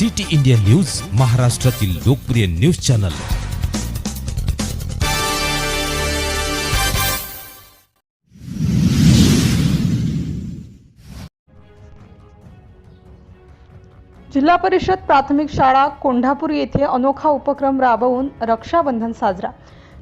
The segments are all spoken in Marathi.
सिटी इंडिया न्यूज महाराष्ट्रातील लोकप्रिय न्यूज चॅनल. जिल्हा परिषद प्राथमिक शाळा कोंढापूर येथे अनोखा उपक्रम राबवून रक्षाबंधन साजरा.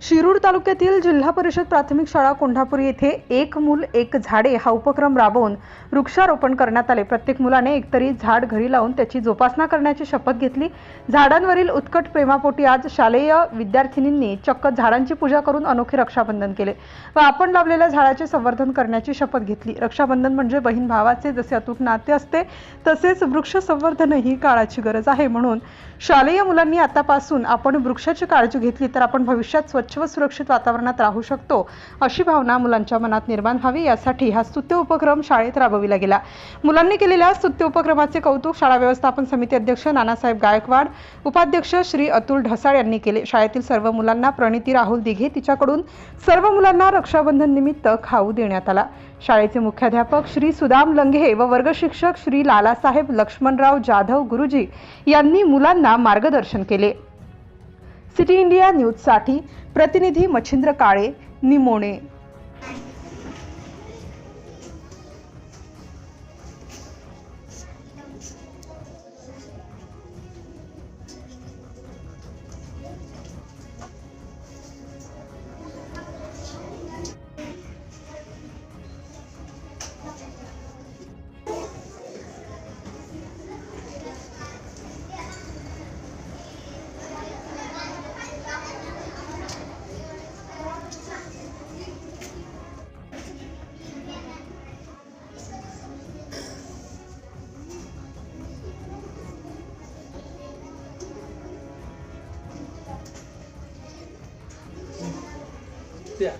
शिरूर तालुक्यातील जिल्हा परिषद प्राथमिक शाळा कोंढापूर येथे एक मूल एक झाडे हा उपक्रम राबवून वृक्षारोपण करण्यात आले. प्रत्येक मुलाने एकतरी झाड घरी लावून त्याची जोपासना करण्याची शपथ घेतली. झाडांवरील उत्कट प्रेमापोटी आज शालेय विद्यार्थिनींनी चक्क झाडांची पूजा करून अनोखे रक्षाबंधन केले व आपण लावलेल्या झाडाचे संवर्धन करण्याची शपथ घेतली. रक्षाबंधन म्हणजे बहीण भावाचे जसे अतूट नाते असते तसेच वृक्ष संवर्धन ही काळाची गरज आहे म्हणून शालेय मुलांनी आतापासून आपण वृक्षाची काळजी घेतली तर आपण भविष्यात स्वच्छ व सुरक्षित वातावरणात राहू शकतो अशी भावना मुलांच्या मनात निर्माण व्हावी यासाठी हा स्तुत्य उपक्रम शाळेत राबविला गेला. मुलांनी केलेल्या स्तुत्य उपक्रमाचे कौतुक शाळा व्यवस्थापन समिती अध्यक्ष नानासाहेब गायकवाड उपाध्यक्ष श्री अतुल ढसाळ यांनी केले. शाळेतील सर्व मुलांना प्रणिती राहुल दिघे तिच्याकडून सर्व मुलांना रक्षाबंधन निमित्त खाऊ देण्यात आला. शाळेचे मुख्याध्यापक श्री सुदाम लंघे व वर्ग शिक्षक श्री लालासाहेब लक्ष्मणराव जाधव गुरुजी यांनी मुलांना मार्गदर्शन केले. सिटी इंडिया न्यूजसाठी प्रतिनिधी मच्छिंद्र काळे निमोणे. 对。